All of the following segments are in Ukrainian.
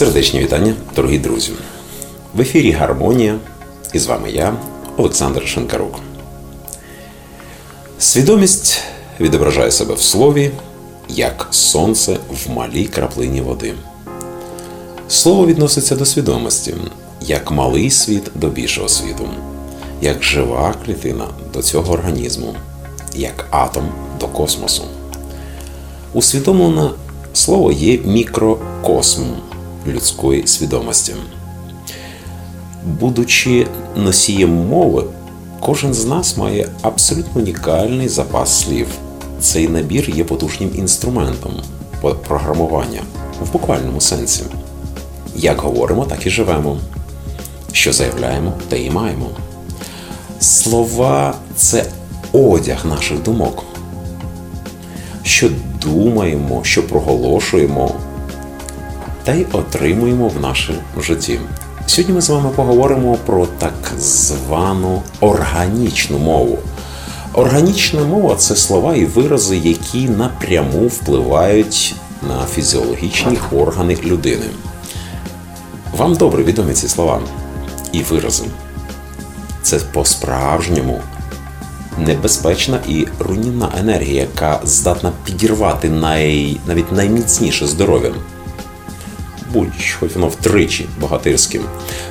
Сердечні вітання, дорогі друзі. В ефірі Гармонія і з вами я, Олександр Шинкарук. Свідомість відображає себе в слові, як сонце в малій краплині води. Слово відноситься до свідомості, як малий світ до більшого світу, як жива клітина до цього організму, як атом до космосу. Усвідомлене слово є мікрокосмом людської свідомості. Будучи носієм мови, кожен з нас має абсолютно унікальний запас слів. Цей набір є потужним інструментом програмування в буквальному сенсі. Як говоримо, так і живемо. Що заявляємо, те і маємо. Слова це одяг наших думок. Що думаємо, що проголошуємо, та й отримуємо в нашому житті. Сьогодні ми з вами поговоримо про так звану органічну мову. Органічна мова це слова і вирази, які напряму впливають на фізіологічні органи людини. Вам добре відомі ці слова і вирази. Це по-справжньому небезпечна і руйнівна енергія, яка здатна підірвати най... навіть найміцніше здоров'я будь хоч воно втричі богатирським.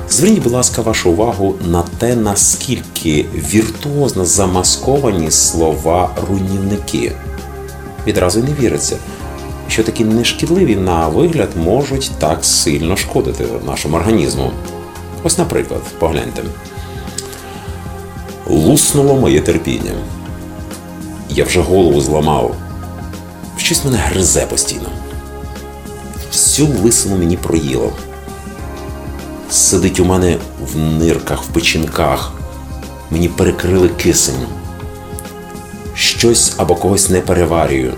Зверніть, будь ласка, вашу увагу на те, наскільки віртуозно замасковані слова руйнівники. Відразу не віриться, що такі нешкідливі на вигляд можуть так сильно шкодити нашому організму. Ось, наприклад, погляньте. Луснуло моє терпіння. Я вже голову зламав. Щось мене гризе постійно всю лисину мені проїло. Сидить у мене в нирках, в печінках, мені перекрили кисень. Щось або когось не переварюю.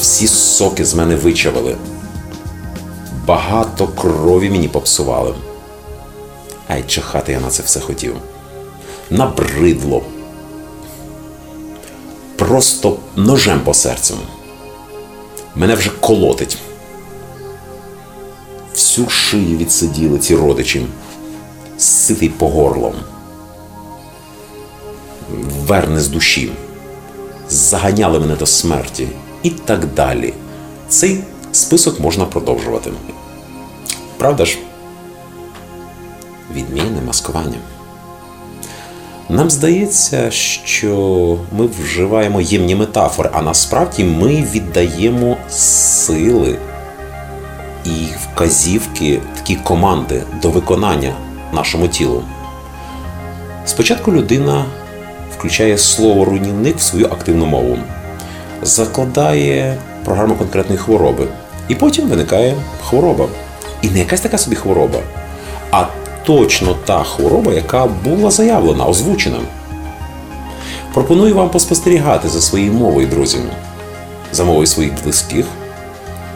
Всі соки з мене вичавили. Багато крові мені попсували. Ай, чехати я на це все хотів. Набридло. Просто ножем по серцю. Мене вже колотить всю шию відсиділи ці родичі, ситий по горлом, верне з душі, заганяли мене до смерті і так далі. Цей список можна продовжувати. Правда ж? Відмінне маскування. Нам здається, що ми вживаємо ємні метафори, а насправді ми віддаємо сили вказівки, такі команди до виконання нашому тілу. Спочатку людина включає слово руйнівник в свою активну мову, закладає програму конкретної хвороби, і потім виникає хвороба. І не якась така собі хвороба, а точно та хвороба, яка була заявлена, озвучена. Пропоную вам поспостерігати за своєю мовою, друзі, за мовою своїх близьких,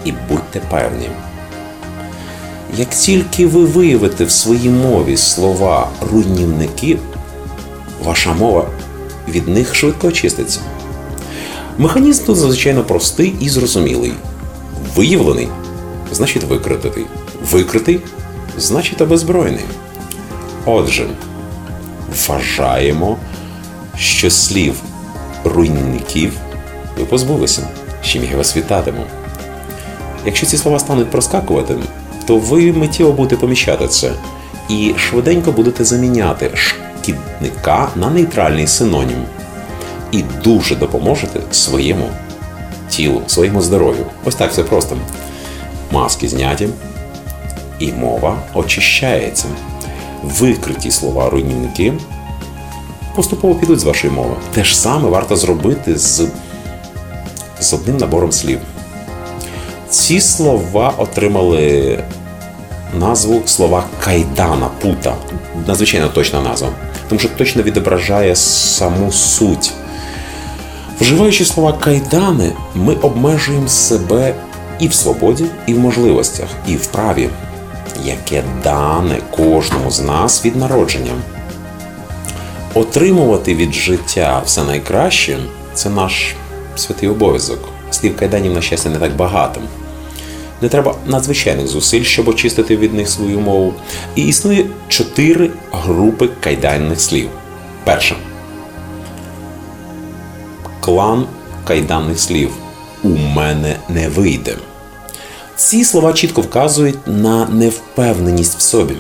і будьте певні. Як тільки ви виявите в своїй мові слова руйнівники, ваша мова від них швидко очиститься. Механізм тут звичайно простий і зрозумілий. Виявлений значить викритий. Викритий значить обезброєний. Отже, вважаємо, що слів руйнівників ви позбулися, чим я вас вітатиму. Якщо ці слова стануть проскакувати, то ви миттєво будете поміщати це і швиденько будете заміняти шкідника на нейтральний синонім. І дуже допоможете своєму тілу, своєму здоров'ю. Ось так все просто. Маски зняті, і мова очищається. Викриті слова руйнівники поступово підуть з вашої мови. Те ж саме варто зробити з, з одним набором слів. Ці слова отримали назву слова кайдана, пута. Надзвичайно точна назва, тому що точно відображає саму суть. Вживаючи слова кайдани, ми обмежуємо себе і в свободі, і в можливостях, і в праві, яке дане кожному з нас від народження. Отримувати від життя все найкраще це наш святий обов'язок. Слів кайданів, щастя, не так багато. Не треба надзвичайних зусиль, щоб очистити від них свою мову. І існує чотири групи кайданних слів. Перша. Клан кайданних слів. У мене не вийде. Ці слова чітко вказують на невпевненість в собі.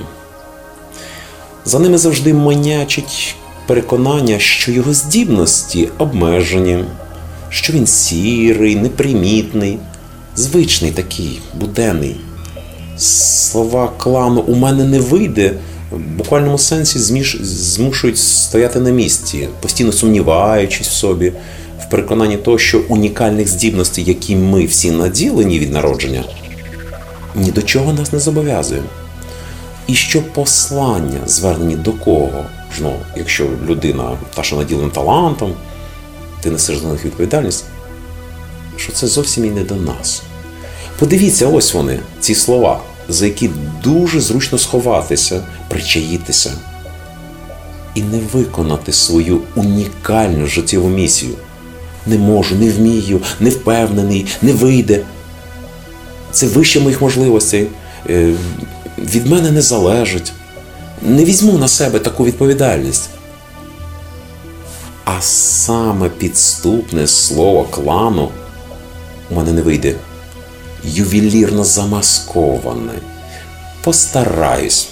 За ними завжди манячить переконання, що його здібності обмежені, що він сірий, непримітний, звичний такий, буденний. Слова клану у мене не вийде в буквальному сенсі зміш... змушують стояти на місці, постійно сумніваючись в собі, в переконанні того, що унікальних здібностей, які ми всі наділені від народження, ні до чого нас не зобов'язує. І що послання звернені до кого? Ну, якщо людина та, що наділена талантом, ти несеш за них відповідальність, що це зовсім і не до нас. Подивіться, ось вони, ці слова, за які дуже зручно сховатися, причаїтися і не виконати свою унікальну життєву місію. Не можу, не вмію, не впевнений, не вийде. Це вище моїх можливостей. Е, Від мене не залежить. Не візьму на себе таку відповідальність. А саме підступне слово клану у мене не вийде. Ювелірно замасковане. Постараюсь.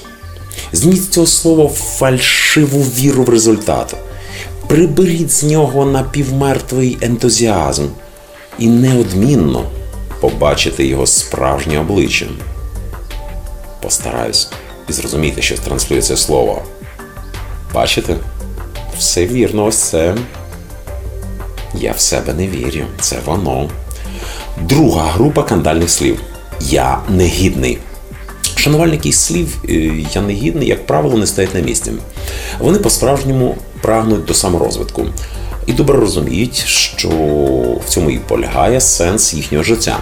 Зміть з цього слова фальшиву віру в результат. Приберіть з нього напівмертвий ентузіазм і неодмінно побачите його справжнє обличчя. Постараюсь і зрозумійте, що транслює це слово. Бачите? Все вірно, ось це. Я в себе не вірю. Це воно. Друга група кандальних слів. Я негідний. Шанувальники слів е, я негідний, як правило, не стоять на місці. Вони по-справжньому прагнуть до саморозвитку і добре розуміють, що в цьому і полягає сенс їхнього життя.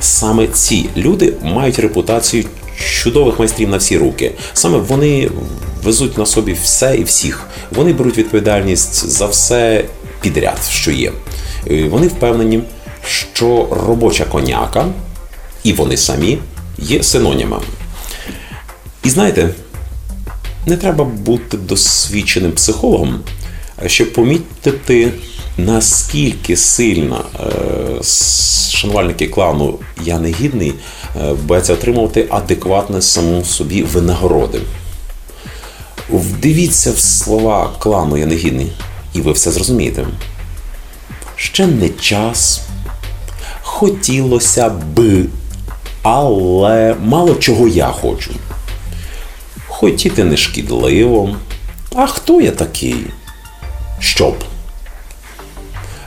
Саме ці люди мають репутацію чудових майстрів на всі руки. Саме вони везуть на собі все і всіх. Вони беруть відповідальність за все підряд, що є. Е, Вони впевнені, що робоча коняка і вони самі є синонімами. І знаєте, не треба бути досвідченим психологом, щоб помітити, наскільки сильно е, шанувальники клану Я негідний е, бояться отримувати адекватне самому собі винагороди. Вдивіться в слова клану Я негідний, і ви все зрозумієте. Ще не час. Хотілося би, але мало чого я хочу. Хотіти не шкідливо. А хто я такий? Щоб.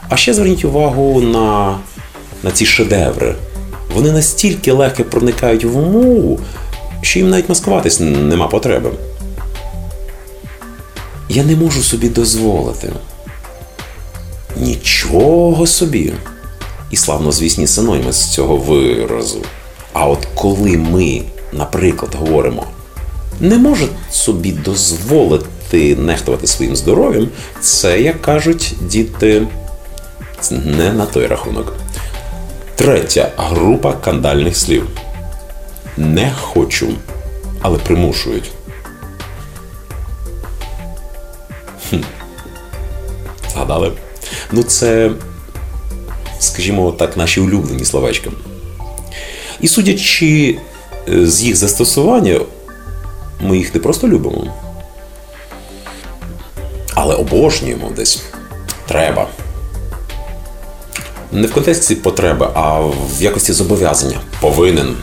А ще зверніть увагу на, на ці шедеври. Вони настільки легко проникають в мову, що їм навіть маскуватись нема потреби. Я не можу собі дозволити. Нічого собі. І славнозвісні синоніми з цього виразу. А от коли ми, наприклад, говоримо, не може собі дозволити нехтувати своїм здоров'ям, це, як кажуть діти, не на той рахунок. Третя група кандальних слів. Не хочу, але примушують. Хм. Згадали? Ну, це, скажімо так, наші улюблені словечка. І судячи з їх застосування, ми їх не просто любимо, але обожнюємо десь. Треба. Не в контексті потреби, а в якості зобов'язання. Повинен.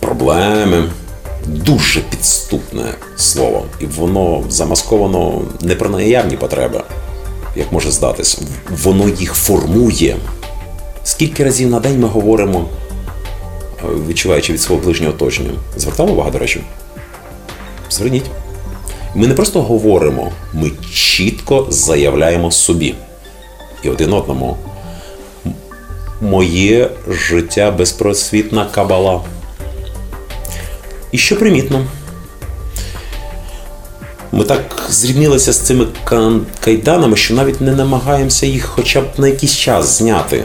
Проблеми. Дуже підступне слово. І воно замасковано не про наявні потреби, як може здатись. Воно їх формує. Скільки разів на день ми говоримо, відчуваючи від свого ближнього оточення? Звертали увагу, до речі? Зверніть. Ми не просто говоримо, ми чітко заявляємо собі і один одному. Моє життя безпросвітна кабала. І що примітно, ми так зрівнілися з цими кайданами, що навіть не намагаємося їх хоча б на якийсь час зняти.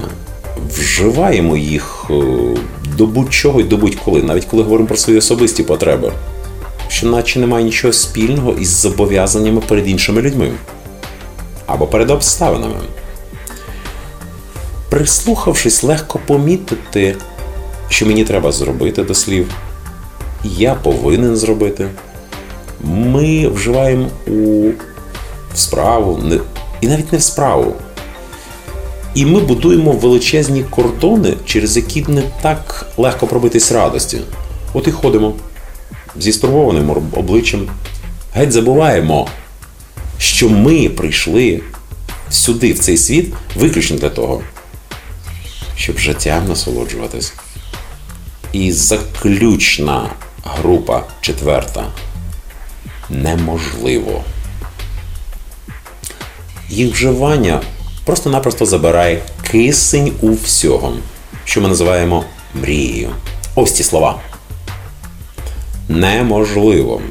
Вживаємо їх до будь-чого і до будь-коли, навіть коли говоримо про свої особисті потреби, що наче немає нічого спільного із зобов'язаннями перед іншими людьми або перед обставинами. Прислухавшись, легко помітити, що мені треба зробити до слів, я повинен зробити. Ми вживаємо у справу, і навіть не в справу. І ми будуємо величезні кордони, через які не так легко пробитись радості. От і ходимо зі стурбованим обличчям. Геть забуваємо, що ми прийшли сюди, в цей світ, виключно для того, щоб життям насолоджуватись. І заключна група четверта неможливо. Їх вживання просто-напросто забирає кисень у всього, що ми називаємо мрією. Ось ці слова. Неможливо.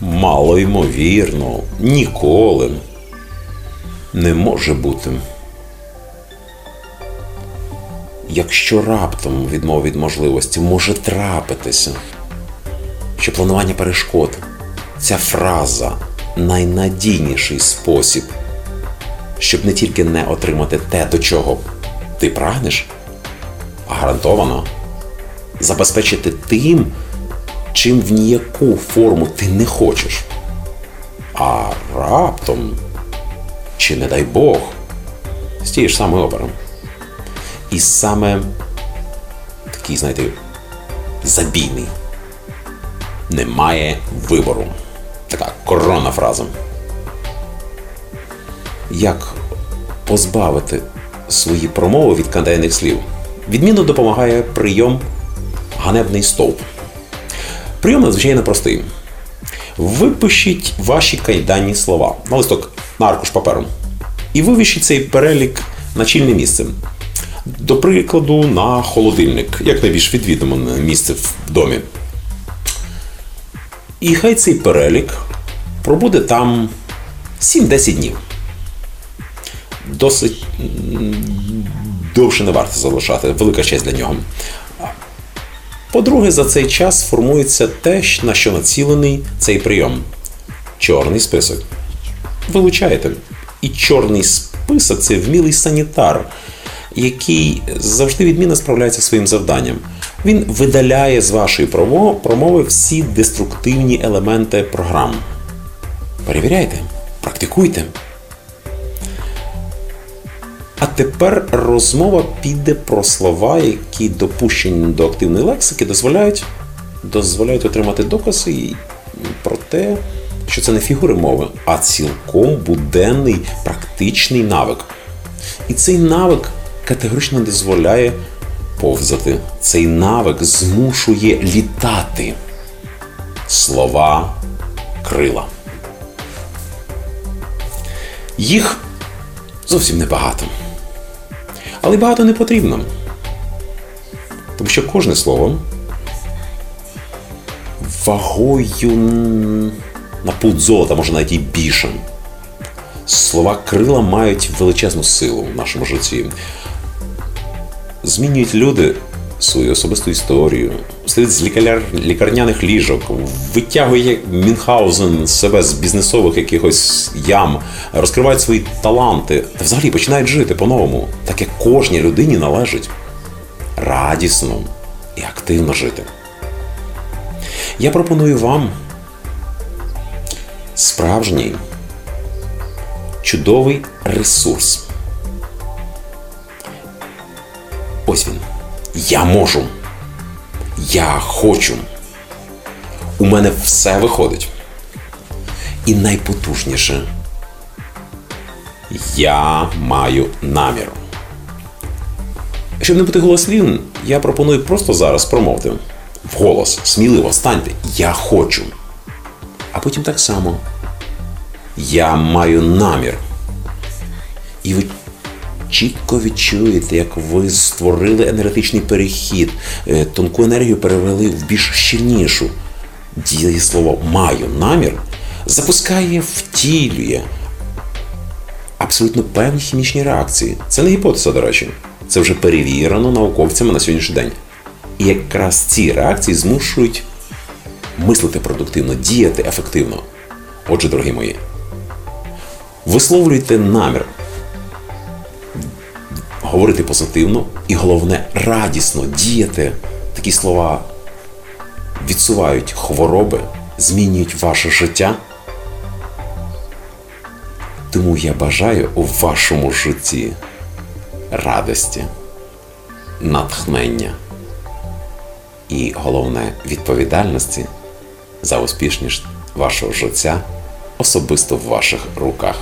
Малоймовірно, ніколи не може бути. Якщо раптом відмова від можливості може трапитися, що планування перешкод, ця фраза найнадійніший спосіб щоб не тільки не отримати те, до чого ти прагнеш, а гарантовано забезпечити тим, чим в ніяку форму ти не хочеш. А раптом, чи не дай Бог, з тією ж самою опером. І саме такий, знаєте, забійний. Немає вибору. Така коронна фраза як позбавити свої промови від кандайних слів. Відмінно допомагає прийом ганебний стовп. Прийом надзвичайно простий. Випишіть ваші кайданні слова на листок на аркуш паперу. І вивішіть цей перелік на чільне місце. До прикладу, на холодильник, як найбільш відвідане місце в домі. І хай цей перелік пробуде там 7-10 днів досить довше не варто залишати, велика честь для нього. По-друге, за цей час формується те, на що націлений цей прийом чорний список. Вилучаєте. І чорний список це вмілий санітар, який завжди відмінно справляється своїм завданням. Він видаляє з вашої промови всі деструктивні елементи програм. Перевіряйте, практикуйте. А тепер розмова піде про слова, які допущені до активної лексики, дозволяють дозволяють отримати докази про те, що це не фігури мови, а цілком буденний практичний навик. І цей навик категорично дозволяє повзати. Цей навик змушує літати. Слова крила. Їх зовсім небагато. Але багато не потрібно. Тому що кожне слово вагою на пут золота, може навіть і більше. Слова крила мають величезну силу в нашому житті. Змінюють люди свою особисту історію, стоїть з лікар... лікарняних ліжок, витягує Мінхаузен себе з бізнесових якихось ям, розкривають свої таланти та взагалі починають жити по-новому, так як кожній людині належить радісно і активно жити. Я пропоную вам справжній чудовий ресурс. Ось він. Я можу. Я хочу. У мене все виходить. І найпотужніше. Я маю намір. Щоб не бути голослівним, я пропоную просто зараз промовити вголос, сміливо станьте. Я хочу. А потім так само. Я маю намір. І ви чітко відчуєте, як ви створили енергетичний перехід, е, тонку енергію перевели в більш щільнішу. Дієслово маю намір запускає, втілює абсолютно певні хімічні реакції. Це не гіпотеза, до речі. Це вже перевірено науковцями на сьогоднішній день. І якраз ці реакції змушують мислити продуктивно, діяти ефективно. Отже, дорогі мої, висловлюйте намір говорити позитивно і головне радісно діяти. Такі слова відсувають хвороби, змінюють ваше життя. Тому я бажаю у вашому житті радості, натхнення і головне відповідальності за успішність вашого життя особисто в ваших руках.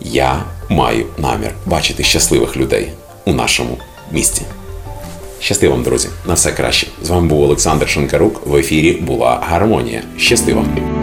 Я маю намір бачити щасливих людей у нашому місті. Щасти вам, друзі, на все краще. З вами був Олександр Шинкарук. В ефірі була гармонія. Щасти вам!